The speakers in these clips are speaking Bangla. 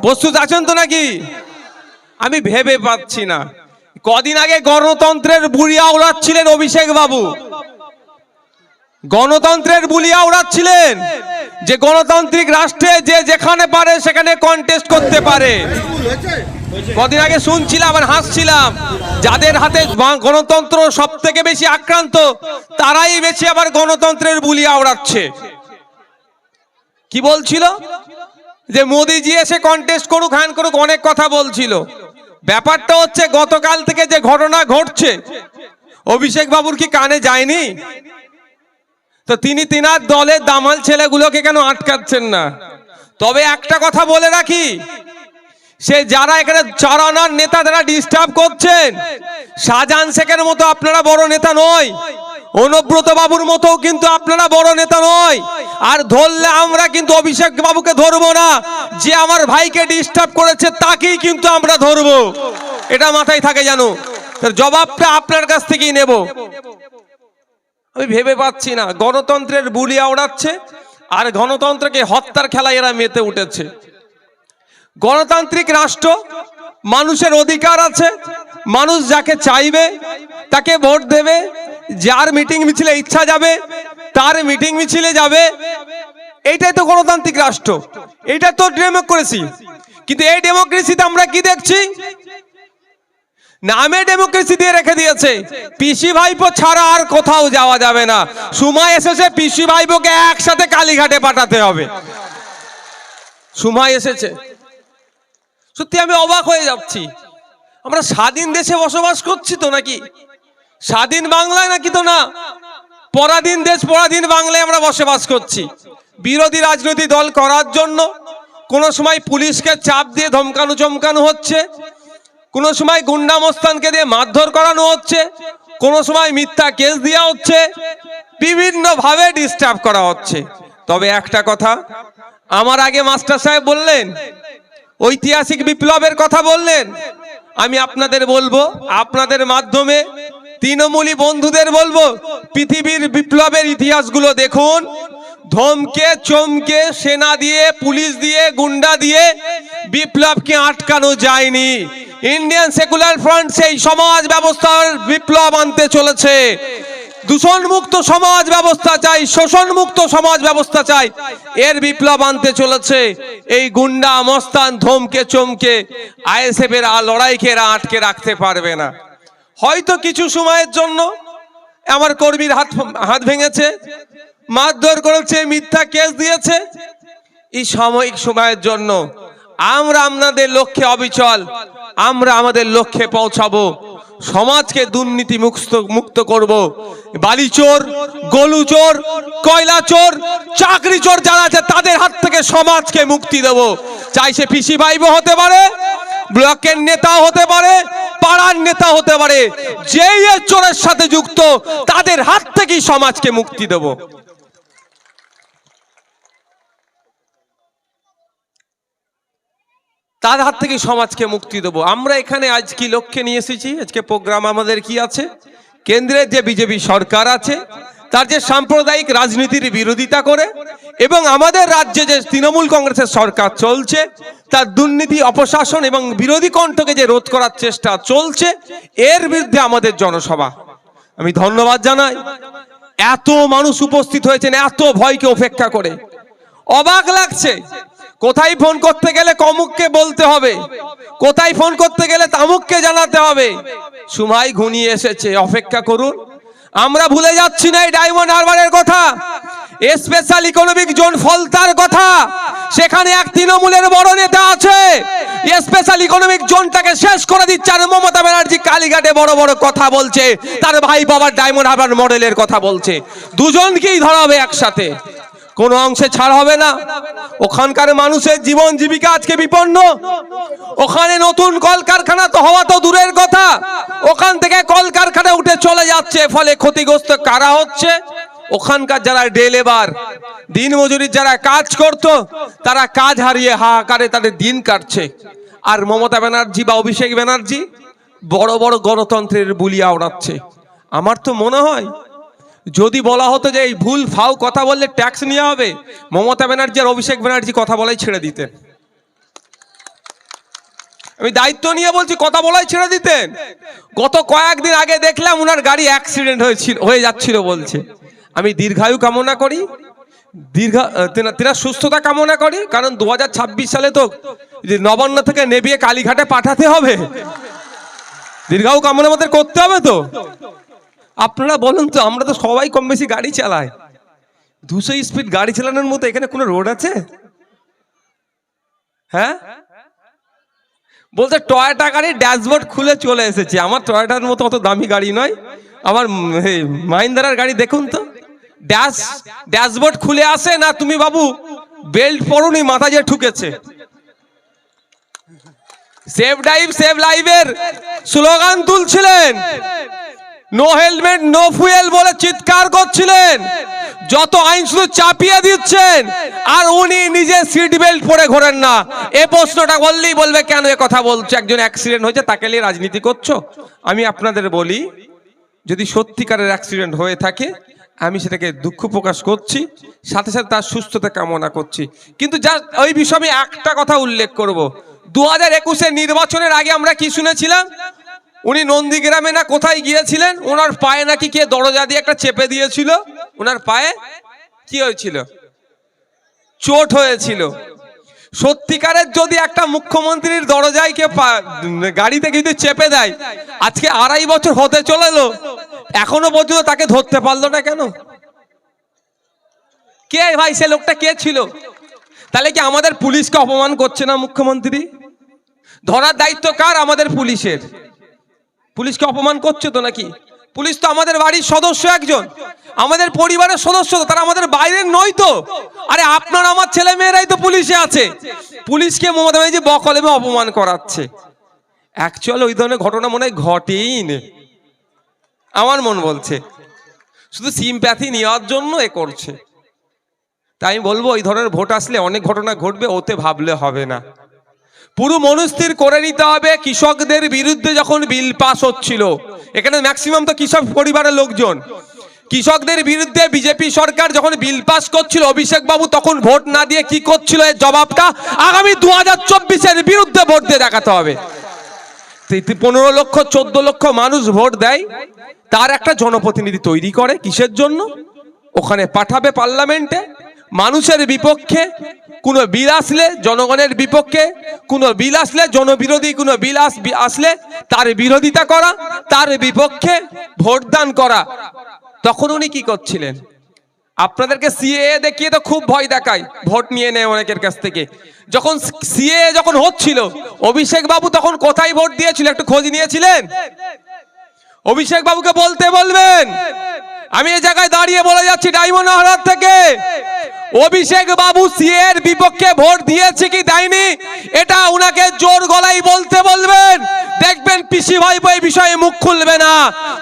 প্রস্তুত আছেন তো নাকি? আমি ভেবে পাচ্ছি না। কদিন আগে গণতন্ত্রের বুড়িয়া উড়াচ্ছিলেন অভিষেক বাবু। গণতন্ত্রের বুলিয়া উড়াচ্ছিলেন যে গণতান্ত্রিক রাষ্ট্রে যে যেখানে পারে সেখানে কন্টেস্ট করতে পারে। কদিন আগে শুনছিলাম আর হাসছিলাম, যাদের হাতে গণতন্ত্র সব থেকে বেশি আক্রান্ত, তারাই বেশি আবার গণতন্ত্রের বুলিয়া উড়াচ্ছে। কি বলছিল? যে মোদিজি এসে কন্টেস্ট করুক হ্যান করুক, অনেক কথা বলছিল। ব্যাপারটা হচ্ছে, গতকাল থেকে যে ঘটনা ঘটছে, অভিষেক বাবুর কি কানে যায়নি? তো তিনি তিনার দলের দামাল ছেলেগুলোকে কেন আটকাচ্ছেন না? তবে একটা কথা বলে রাখি, সে যারা এখানে চড়ানোর নেতা যারা ডিস্টার্ব করছেন। শাহজাহান শেখের মতো আপনারা বড় নেতা নয়। অনুব্রত বাবুর মতো কিন্তু আপনারা বড় নেতা নয়। আর ধরলে আমরা কিন্তু অভিষেক বাবুকে ধরবো না। যে আমার ভাইকে ডিস্টার্ব করেছে, তাকেই কিন্তু আমরা ধরবো। এটা মাথায় থাকে জানো? জবাবটা আপনার কাছ থেকেই নেব। আমি ভেবে পাচ্ছি না। গণতন্ত্রের বুলিয়া ওড়াচ্ছে আর গণতন্ত্রকে হত্যার খেলায় এরা মেতে উঠেছে। গণতান্ত্রিক রাষ্ট্র, মানুষের অধিকার আছে, মানুষ যাকে চাইবে, তাকে ভোট দেবে যার মিটিং মিছিলে ইচ্ছা যাবে, তার মিটিং মিছিলে যাবে। এইটাই তো গণতান্ত্রিক রাষ্ট্র। এটা তো ডেমোক্রেসি কিন্তু এই ডেমোক্রেসিতে আমরা কি দেখছি? নামে ডেমোক্রেসি দিয়ে রেখে দিয়েছে। পিসি ভাইপো ছাড়া আর কোথাও যাওয়া যাবে না। সময় এসেছে, পিসি ভাইপোকে একসাথে কালীঘাটে পাঠাতে হবে। সময় এসেছে। সত্যি আমি অবাক হয়ে যাচ্ছি। আমরা স্বাধীন দেশে বসবাস করছি তো নাকি? স্বাধীন বাংলায় নাকি তো না? পরাধীন দেশ, পরাধীন বাংলায় আমরা বসবাস করছি। বিরোধী রাজনৈতিক দল করার জন্য কোনো সময় পুলিশকে চাপ দিয়ে ধমকানো চমকানো হচ্ছে, কোনো সময় গুন্ডামস্তানকে দিয়ে মারধর করানো হচ্ছে, কোনো সময় মিথ্যা কেস দেওয়া হচ্ছে, বিভিন্নভাবে ডিস্টার্ব করা হচ্ছে। তবে একটা কথা, আমার আগে মাস্টার সাহেব বললেন, ঐতিহাসিক বিপ্লবের কথা বললেন, আমি আপনাদের বলব, আপনাদের মাধ্যমে তৃণমূলী বন্ধুদের বলব, পৃথিবীর বিপ্লবের ইতিহাসগুলো দেখুন। ধমকে, চমকে, সেনা দিয়ে, পুলিশ দিয়ে, গুন্ডা দিয়ে বিপ্লবকে আটকানো যায়নি। ইন্ডিয়ান সেকুলার ফ্রন্ট সেই সমাজ ব্যবস্থার বিপ্লব আনতে চলেছে। দূষণ মুক্ত সমাজ ব্যবস্থা চাই শোষণ মুক্ত সমাজ ব্যবস্থা চাই, এর বিপ্লব আনতে চলেছে। এই গুন্ডা, মস্তান, ধমকে, চমকে আইএসএফ এর লড়াইকে এরা আটকে রাখতে পারবে না। হয়তো কিছু সময়ের জন্য আমার কর্মীর হাত হাত ভেঙেছে, মারধর করেছে, মিথ্যা কেস দিয়েছে। এই সাময়িক সময়ের জন্য আমরা আপনাদের লক্ষ্যে অবিচল, আমরা আমাদের লক্ষ্যে পৌঁছাবো, সমাজকে দুর্নীতি মুক্ত মুক্ত করব। চোর কয়লা চোর চাকরি চোর যারা আছে, তাদের হাত থেকে সমাজকে মুক্তি দেব। চাই সে পিসি ভাইবো হতে পারে ব্লকের নেতা হতে পারে, পাড়ার নেতা হতে পারে, যেই এর চোরের সাথে যুক্ত, তাদের হাত থেকেই সমাজকে মুক্তি দেব। তার হাত থেকে সমাজকে মুক্তি দেবো। আমরা এখানে আজ কি লক্ষ্যে নিয়ে এসেছি? আজকে প্রোগ্রাম আমাদের কি আছে? কেন্দ্রের যে বিজেপি সরকার আছে, তার যে সাম্প্রদায়িক রাজনীতির বিরোধিতা করে, এবং আমাদের রাজ্যে যে তৃণমূল কংগ্রেসের সরকার চলছে তার দুর্নীতি, অপশাসন এবং বিরোধী কণ্ঠকে যে রোধ করার চেষ্টা চলছে, এর বিরুদ্ধে আমাদের জনসভা। আমি ধন্যবাদ জানাই। এত মানুষ উপস্থিত হয়েছেন, এত ভয়কে উপেক্ষা করে। অবাক লাগছে, কোথায় ফোন করতে গেলে কমুককে বলতে হবে? কোথায় ফোন করতে গেলে তামুককে জানাতে হবে? সময় ঘনিয়ে এসেছে, অপেক্ষা করুন। আমরা ভুলে যাচ্ছি না এই ডায়মন্ড হারবারের কথা। স্পেশাল ইকোনমিক জোন ফলতার কথা। সেখানে এক তৃণমূলের বড় নেতা আছে। স্পেশাল ইকোনমিক জোনটাকে শেষ করে দিচ্ছে আর মমতা ব্যানার্জি কালীঘাটে বড় বড় কথা বলছে। তার ভাই বাবার ডায়মন্ড হারবার মডেলের কথা বলছে। দুজনকেই ধরাবে একসাথে। কোনো অংশে ছাড় হবে না। ওখানকার মানুষের জীবন জীবিকা আজকে বিপন্ন। ওখানে নতুন কলকারখানা তো হওয়া তো দূরের কথা। ওখান থেকে কলকারখানা উঠে চলে যাচ্ছে, ফলে ক্ষতিগ্রস্ত কারা হচ্ছে? ওখানকার যারা ডে লেবার দিন মজুরির যারা কাজ করত, তারা কাজ হারিয়ে হাহাকারে তাদের দিন কাটছে। আর মমতা ব্যানার্জি বা অভিষেক ব্যানার্জি বড় বড় গণতন্ত্রের বুলিয়া ওড়াচ্ছে। আমার তো মনে হয় যদি বলা হতো যে এই ভুল, ফাউ কথা বললে ট্যাক্স নেওয়া হবে, মমতা ব্যানার্জি আর অভিষেক ব্যানার্জি কথা বলাই ছেড়ে দিতেন। আমি দায়িত্ব নিয়ে বলছি, কথা বলাই ছেড়ে দিতেন। গত কয়েকদিন আগে দেখলাম ওনার গাড়ি অ্যাক্সিডেন্ট হয়েছিল, হয়ে যাচ্ছিল বলছে। আমি দীর্ঘায়ু কামনা করি, দীর্ঘা তেনার সুস্থতা কামনা করি, কারণ দু হাজার ছাব্বিশ সালে তো যে নবান্ন থেকে নেবিয়ে কালীঘাটে পাঠাতে হবে। দীর্ঘায়ু কামনা আমাদের করতে হবে তো? আপনারা বলুন তো, আমরা তো সবাই কম বেশি গাড়ি চালাই। দুশো স্পিড গাড়ি চালানোর মতো এখানে কোনো রোড আছে? হ্যাঁ? বলতে টয়টা গাড়ির ড্যাশবোর্ড খুলে চলে এসেছে। আমার টয়টার মতো অত দামি গাড়ি নয়। আমার মাহিন্দ্রার গাড়ি দেখুন তো। ড্যাশ ড্যাশবোর্ড খুলে আসে না? তুমি বাবু বেল্ট পরুনি, মাথা যে ঠুকেছে। সেভ ড্রাইভ সেভ লাইভের স্লোগান তুলছিলেন। নো হেলমেট নো ফুয়েল বলে চিৎকার করছিলেন। যত আইন শুধু চাপিয়ে দিচ্ছেন, আর উনি নিজে সিট বেল্ট পরে ঘোরেন না। এ প্রশ্নটা বললেই বলবে, কেন এ কথা বলছো? একজন অ্যাক্সিডেন্ট হয়েছে, তাকে নিয়ে রাজনীতি করছ? আমি আপনাদের বলি, যদি সত্যিকারের অ্যাক্সিডেন্ট হয়ে থাকে, আমি সেটাকে দুঃখ প্রকাশ করছি, সাথে সাথে তার সুস্থতা কামনা করছি। কিন্তু যা, ওই বিষয়ে আমি একটা কথা উল্লেখ করব। দু হাজার একুশের নির্বাচনের আগে আমরা কি শুনেছিলাম? উনি নন্দীগ্রামে না কোথায় গিয়েছিলেন? ওনার পায়ে নাকি কে দরজা দিয়ে একটা চেপে দিয়েছিল? ওনার পায়ে কি হয়েছিল? চোট হয়েছিল। সত্যিকারের যদি একটা মুখ্যমন্ত্রীর দরজায় কে গাড়িতে কিন্তু চেপে দেয়, আজকে আড়াই বছর হতে চলেলো, এখনও পর্যন্ত তাকে ধরতে পারল না কেন? কে ভাই সে লোকটা কে ছিল? তাহলে কি আমাদের পুলিশকে অপমান করছে না মুখ্যমন্ত্রী? ধরার দায়িত্ব কার আমাদের পুলিশের? পুলিশকে অপমান করছে তো নাকি? পুলিশ তো আমাদের বাড়ির সদস্য একজন। আমাদের পরিবারের সদস্য তো, তারা আমাদের বাইরের নয় তো। আরে আপনার আমার ছেলে মেয়েরাই তো পুলিশে আছে। পুলিশকে মমতা ব্যানার্জি বকলেমে অপমান করাচ্ছে। অ্যাকচুয়াল ওই ধরনের ঘটনা মনে হয় ঘটেই নে। আমার মন বলছে। শুধু সিম্প্যাথি নেওয়ার জন্য এ করছে। তাই আমি বলব, ওই ধরনের ভোট আসলে অনেক ঘটনা ঘটবে, ওতে ভাবলে হবে না। পুরো মনস্থির করে নিতে হবে। কৃষকদের বিরুদ্ধে যখন বিল পাস হচ্ছিল, এখানে ম্যাক্সিমাম তো কৃষক পরিবারের লোকজন। কৃষকদের বিরুদ্ধে বিজেপি সরকার যখন বিল পাস করছিল অভিষেক বাবু তখন ভোট না দিয়ে কি করছিল এর জবাবটা? আগামী দু হাজার চব্বিশের বিরুদ্ধে ভোট দিয়ে দেখাতে হবে। পনেরো লক্ষ, চোদ্দ লক্ষ মানুষ ভোট দেয়। তার একটা জনপ্রতিনিধি তৈরি করে কিসের জন্য? ওখানে পাঠাবে পার্লামেন্টে। মানুষের বিপক্ষে কোনো বিল আসলে, জনগণের বিপক্ষে কোনো বিল আসলে, জনবিরোধী কোনো বিল আস- আসলে তার বিরোধিতা করা, তার বিপক্ষে ভোটদান করা। তখন উনি কি করছিলেন? আপনাদেরকে সিএ দেখিয়ে তো খুব ভয় দেখায়, ভোট নিয়ে নেয় অনেকের কাছ থেকে। যখন সিএ যখন হচ্ছিল, অভিষেক বাবু তখন কোথায় ভোট দিয়েছিল একটু খোঁজ নিয়েছিলেন? অভিষেক বাবুকে বলতে বলবেন। আমি এই জায়গায় দাঁড়িয়ে বলে যাচ্ছি, ডায়মন্ড হারার থেকে। অভিষেক বাবু সিএ এর বিপক্ষে ভোট দিয়েছে কি দেয়নি? এটা উনাকে জোর গলায় বলতে বলবেন। দেখবেন পিসি ভাই এই বিষয়ে মুখ খুলবে না।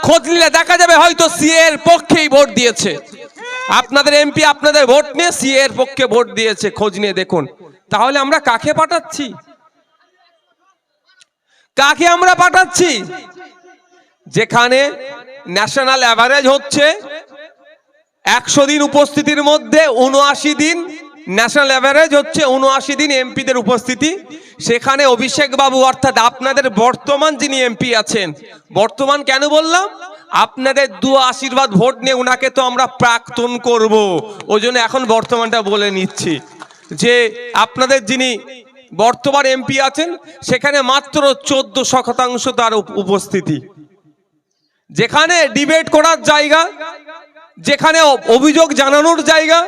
খোঁজ নিলে দেখা যাবে হয়তো সিএ এর পক্ষেই ভোট দিয়েছে। আপনাদের এমপি আপনাদের ভোট নিয়ে সিএ এর পক্ষে ভোট দিয়েছে, খোঁজ নিয়ে দেখুন। তাহলে আমরা কাকে পাঠাচ্ছি? কাকে আমরা পাঠাচ্ছি? যেখানে ন্যাশনাল অ্যাভারেজ হচ্ছে একশো দিন উপস্থিতির মধ্যে উনআশি দিন ন্যাশনাল অ্যাভারেজ হচ্ছে উনআশি দিন এমপিদের উপস্থিতি। সেখানে অভিষেক বাবু অর্থাৎ আপনাদের বর্তমান যিনি এমপি আছেন, বর্তমান কেন বললাম? আপনাদের দু আশীর্বাদ ভোট নিয়ে উনাকে তো আমরা প্রাক্তন করব। ওই জন্য এখন বর্তমানটা বলে নিচ্ছি যে আপনাদের যিনি বর্তমান এমপি আছেন, সেখানে মাত্র চোদ্দ শতাংশ তার উপস্থিতি। যেখানে ডিবেট করার জায়গা যেখানে অভিযোগ জানানোর জায়গা।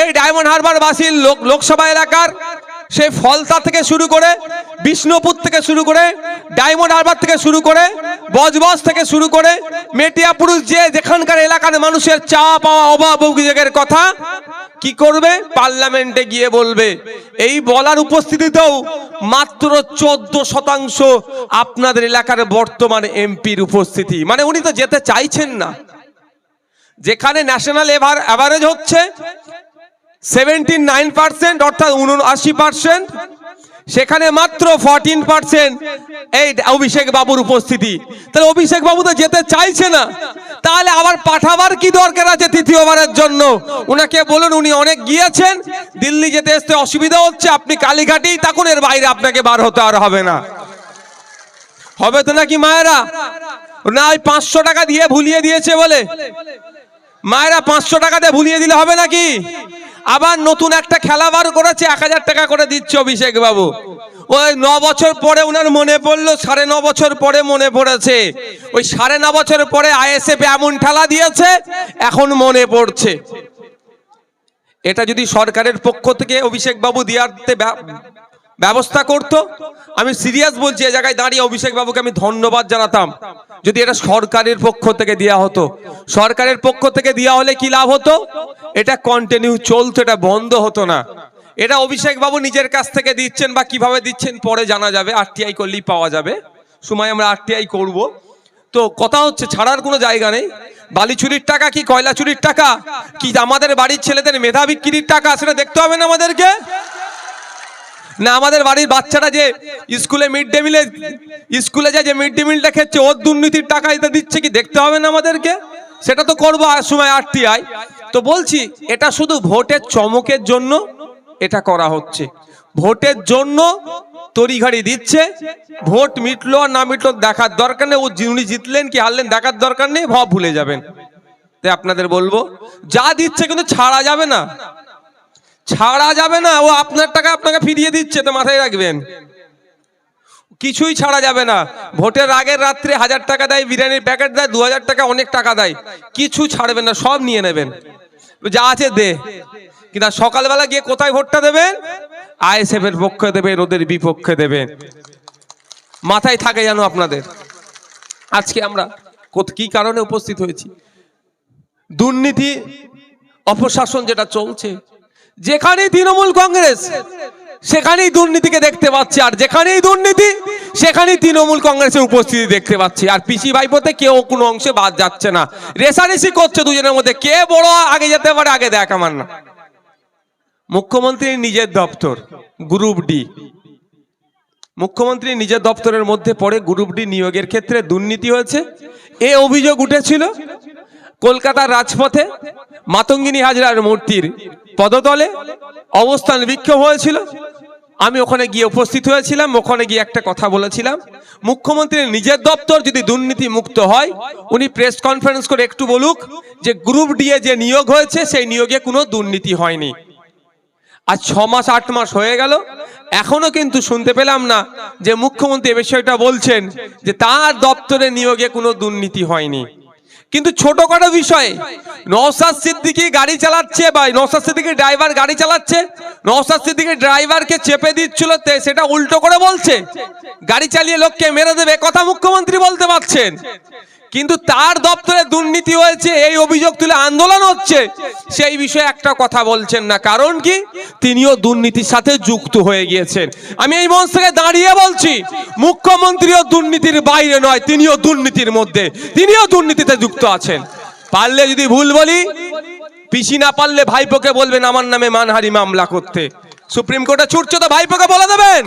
এই ডায়মন্ড হারবার বাসীর লোক লোকসভা এলাকার সেই ফলতা থেকে শুরু করে, বিষ্ণুপুর থেকে শুরু করে, ডায়মন্ড হারবার থেকে শুরু করে, বজবজ থেকে শুরু করে মেটিয়াপুরুষ যে যেখানকার এলাকার মানুষের চাওয়া পাওয়া অভাব অভিযোগের কথা, কি করবে? পার্লামেন্টে গিয়ে বলবে, এই বলার উপস্থিতিতেও মাত্র চোদ্দ শতাংশ আপনাদের এলাকার বর্তমান এমপির উপস্থিতি। মানে উনি তো যেতে চাইছেন না। যেখানে ন্যাশনাল অ্যাভারেজ হচ্ছে সেভেন্টি নাইন পার্সেন্ট অর্থাৎ উনআশি পার্সেন্ট সেখানে মাত্র ফরটিন পার্সেন্ট এই অভিষেক বাবুর উপস্থিতি। তাহলে অভিষেক বাবু তো যেতে চাইছে না, তাহলে আবার পাঠাবার কি দরকার আছে তৃতীয়বারের জন্য? ওনাকে বলুন, উনি অনেক গিয়েছেন, দিল্লি যেতে আসতে অসুবিধা হচ্ছে, আপনি কালীঘাটেই থাকুন, এর বাইরে আপনাকে বার হতে আর হবে না। হবে তো নাকি মায়েরা? না, ওই পাঁচশো টাকা দিয়ে ভুলিয়ে দিয়েছে বলে। মায়েরা পাঁচশো টাকাতে ভুলিয়ে দিলে হবে নাকি? আবার নতুন একটা খেলা বার করেছে, এক হাজার টাকা করে দিচ্ছে অভিষেক বাবু। ওই ন বছর পরে ওনার মনে পড়ল, সাড়ে ন বছর পরে মনে পড়েছে। ওই সাড়ে ন বছর পরে আইএসএফ এমন ঠেলা দিয়েছে, এখন মনে পড়ছে। এটা যদি সরকারের পক্ষ থেকে অভিষেক বাবু দিয়াতে ব্যবস্থা করতো। আমি সিরিয়াস বলছি এই জায়গায় দাঁড়িয়ে অভিষেক বাবুকে আমি ধন্যবাদ জানাতাম। যদি এটা সরকারের পক্ষ থেকে দেওয়া হতো। সরকারের পক্ষ থেকে দেওয়া হলে কি লাভ হতো? এটা কন্টিনিউ চলতো, এটা বন্ধ হতো না। এটা অভিষেক বাবু নিজের কাছ থেকে দিচ্ছেন বা কীভাবে দিচ্ছেন পরে জানা যাবে আরটিআই করলেই পাওয়া যাবে। সময় আমরা আরটিআই করব। তো কথা হচ্ছে, ছাড়ার কোনো জায়গা নেই। বালি চুরির টাকা কি কয়লা চুরির টাকা? কি আমাদের বাড়ির ছেলেদের মেধা বিক্রির টাকা সেটা দেখতে হবে না আমাদেরকে? না, আমাদের বাড়ির বাচ্চারা যে স্কুলে মিড ডে মিলে স্কুলে যায় যে মিড ডে মিলটা খেচ্ছে, ওর দুর্নীতির টাকা এটা দিচ্ছে কি? দেখতে হবে না আমাদেরকে? সেটা তো করব সময় আরটিআই। তো বলছি, এটা শুধু ভোটের চমকের জন্য এটা করা হচ্ছে। ভোটের জন্য তড়িঘাড়ি দিচ্ছে, ভোট মিটলো আর না মিটলো দেখার দরকার নেই। ও উনি জিতলেন কি হারলেন দেখার দরকার নেই, ভাব ভুলে যাবেন। তাই আপনাদের বলব, যা দিচ্ছে কিন্তু ছাড়া যাবে না। ছাড়া যাবে না, ও আপনার টাকা আপনাকে ফিরিয়ে দিচ্ছে, তো মাথায় রাখবেন। কিছুই ছাড়া যাবে না। ভোটের আগের রাত্রে হাজার টাকা দেয়, বিরিয়ানির প্যাকেট দেয়, দু হাজার টাকা অনেক টাকা দেয়। কিছু ছাড়বেন না, সব নিয়ে নেবেন। যা আছে দে। কিন্তু সকালবেলা গিয়ে কোথায় ভোটটা দেবেন? আইএসএফ এর পক্ষে দেবেন, ওদের বিপক্ষে দেবেন। মাথায় থাকে যেন আপনাদের। আজকে আমরা কি কারণে উপস্থিত হয়েছি? দুর্নীতি, অপশাসন যেটা চলছে যেখানেই তৃণমূল কংগ্রেস, সেখানেই দুর্নীতিকে দেখতে পাচ্ছি। আর যেখানেই দুর্নীতি, সেখানেই তৃণমূল কংগ্রেসের উপস্থিতি দেখতে পাচ্ছি। আর পিসি ভাইপোতে কেউ কোনো অংশে বাদ যাচ্ছে না। রেসারেসি করছে দুজনের মধ্যে। কে বড় আগে যেতে পারে, আগে দেখ আমার না। মুখ্যমন্ত্রীর নিজের দপ্তর, গ্রুপ ডি। মুখ্যমন্ত্রী নিজের দপ্তরের মধ্যে পড়ে গ্রুপ ডি নিয়োগের ক্ষেত্রে দুর্নীতি হয়েছে। এ অভিযোগ উঠেছিল। কলকাতার রাজপথে মাতঙ্গিনী হাজরার মূর্তির পদতলে অবস্থান বিক্ষোভ হয়েছিল। আমি ওখানে গিয়ে উপস্থিত হয়েছিলাম, ওখানে গিয়ে একটা কথা বলেছিলাম। মুখ্যমন্ত্রীর নিজের দপ্তর যদি দুর্নীতি মুক্ত হয়, উনি প্রেস কনফারেন্স করে একটু বলুক যে গ্রুপ ডি এ যে নিয়োগ হয়েছে, সেই নিয়োগে কোনো দুর্নীতি হয়নি। আজ ছ মাস, আট মাস হয়ে গেল। এখনও কিন্তু শুনতে পেলাম না যে মুখ্যমন্ত্রী এ বিষয়টা বলছেন যে তার দপ্তরে নিয়োগে কোনো দুর্নীতি হয়নি। কিন্তু ছোটখাটো বিষয়ে। নওসাদ সিদ্দিকি গাড়ি চালাচ্ছে বা নওসাদ সিদ্দিকি ড্রাইভার গাড়ি চালাচ্ছে। নওসাদ সিদ্দিকি ড্রাইভারকে চেপে দিচ্ছিল সেটা উল্টো করে বলছে। গাড়ি চালিয়ে লোককে মেরে দেবে কথা মুখ্যমন্ত্রী বলতে পারছেন। কিন্তু তার দপ্তরে দুর্নীতি হয়েছে, এই অভিযোগ তুলে আন্দোলন হচ্ছে। সেই বিষয়ে একটা কথা বলছেন না, কারণ কি? তিনিও দুর্নীতির সাথে যুক্ত হয়ে গিয়েছেন। আমি এই মঞ্চ থেকে দাঁড়িয়ে বলছি, মুখ্যমন্ত্রীও দুর্নীতির বাইরে নয়, তিনিও দুর্নীতির মধ্যে, তিনিও দুর্নীতিতে যুক্ত আছেন। পারলে যদি ভুল বলি, পিসি না পারলে ভাইপোকে বলবেন, আমার নামে মানহারি মামলা করতে। সুপ্রিম কোর্টে ছুটছে তো ভাইপোকে বলে দেবেন।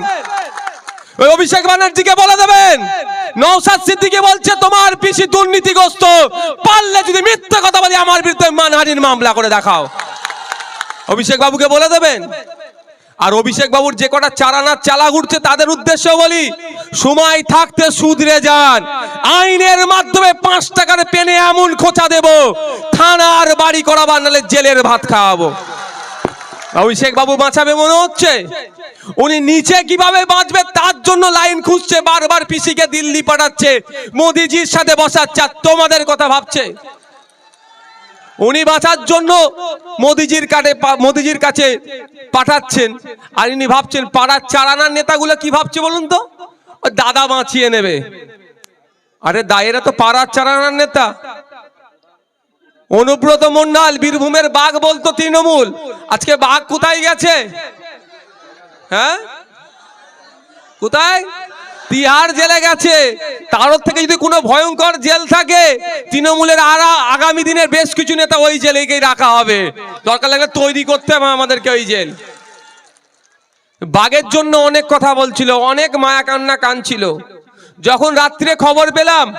ওই অভিষেক ব্যানার্জিকে বলে দেবেন। নৌসাদ সিদ্দিকে বলছে, তোমার পিসি দুর্নীতিগ্রস্ত। পারলে যদি মিথ্যা কথা বলি, আমার বিরুদ্ধে মানহানির মামলা করে দেখাও। অভিষেক বাবুকে বলে দেবেন। আর অভিষেক বাবুর যে কটা চারানার চালা ঘুরছে, তাদের উদ্দেশ্য বলি, সময় থাকতে সুধরে যান। আইনের মাধ্যমে পাঁচ টাকার পেনে এমন খোঁচা দেব। থানার বাড়ি করাবার নাহলে জেলের ভাত খাওয়াবো। অভিষেক বাবু বাঁচাবে মনে হচ্ছে? উনি নিচে কীভাবে বাঁচবে তার জন্য লাইন খুঁজছে, বারবার পিসিকে দিল্লি পাঠাচ্ছে, মোদিজির সাথে বসাচ্ছে তোমাদের কথা ভাবছে। উনি বাঁচার জন্য মোদিজির কাটে মোদিজির কাছে পাঠাচ্ছেন, আর ইনি ভাবছেন, পাড়ার চারানার নেতাগুলো কি ভাবছে বলুন তো? দাদা বাঁচিয়ে নেবে। আরে দায়েরা তো পাড়ার চারানার নেতা। অনুব্রত মন্ডল বীরভূমের বাঘ বলতো তৃণমূল। আজকে বাঘ কোথায় গেছে? হ্যাঁ? কোথায়? তিহার জেলে গেছে। তার থেকে যদি কোনো ভয়ঙ্কর জেল থাকে, তৃণমূলের আরা আগামী দিনের বেশ কিছু নেতা ওই জেলেকেই রাখা হবে। দরকার লাগলে তৈরি করতে হবে আমাদেরকে ওই জেল। বাঘের জন্য অনেক কথা বলছিল, অনেক মায়া কান্না কানছিল। যখন রাত্রে খবর পেলাম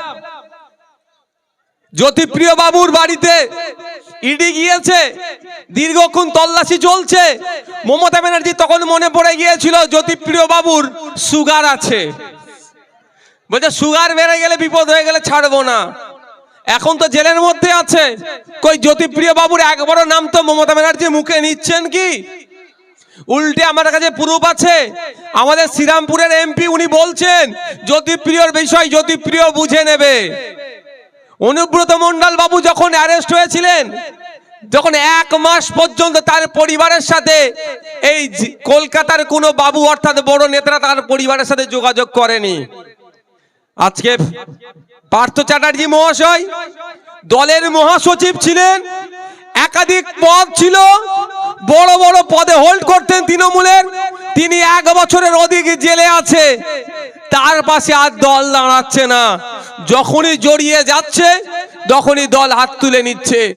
জ্যোতিপ্রিয় বাবুর বাড়িতে ইডি গিয়েছে, দীর্ঘক্ষণ তল্লাশি চলছে। মমতা ব্যানার্জি তখন মনে পড়ে গিয়েছিল, জ্যোতিপ্রিয় বাবুর সুগার আছে। বলছে, সুগার বেড়ে গেলে বিপদ হয়ে গেলে ছাড়বো না। এখন তো জেলের মধ্যে আছে। কই, জ্যোতিপ্রিয় বাবুর একবারও নাম তো মমতা ব্যানার্জি মুখে নিচ্ছেন কি? উল্টে আমার কাছে প্রুফ আছে। আমাদের শ্রীরামপুরের এমপি উনি বলছেন, জ্যোতিপ্রিয়র বিষয় জ্যোতিপ্রিয় বুঝে নেবে। অনুব্রত মন্ডল বাবু যখন অ্যারেস্ট হয়েছিলেন, যখন এক মাস পর্যন্ত তার পরিবারের সাথে এই কলকাতার কোনো বাবু অর্থাৎ বড় নেতারা তার পরিবারের সাথে যোগাযোগ করেনি। আজকে পার্থ চ্যাটার্জি মহাশয় দলের মহাসচিব ছিলেন, একাধিক পদ ছিল, বড় বড় পদে হোল্ড করতেন তৃণমূলের। তিনি এক বছরের অধিক জেলে আছে। তার পাশে আর দল দাঁড়াচ্ছে না। যখনই জড়িয়ে যাচ্ছে, তখনই দল হাত তুলে নিচ্ছে।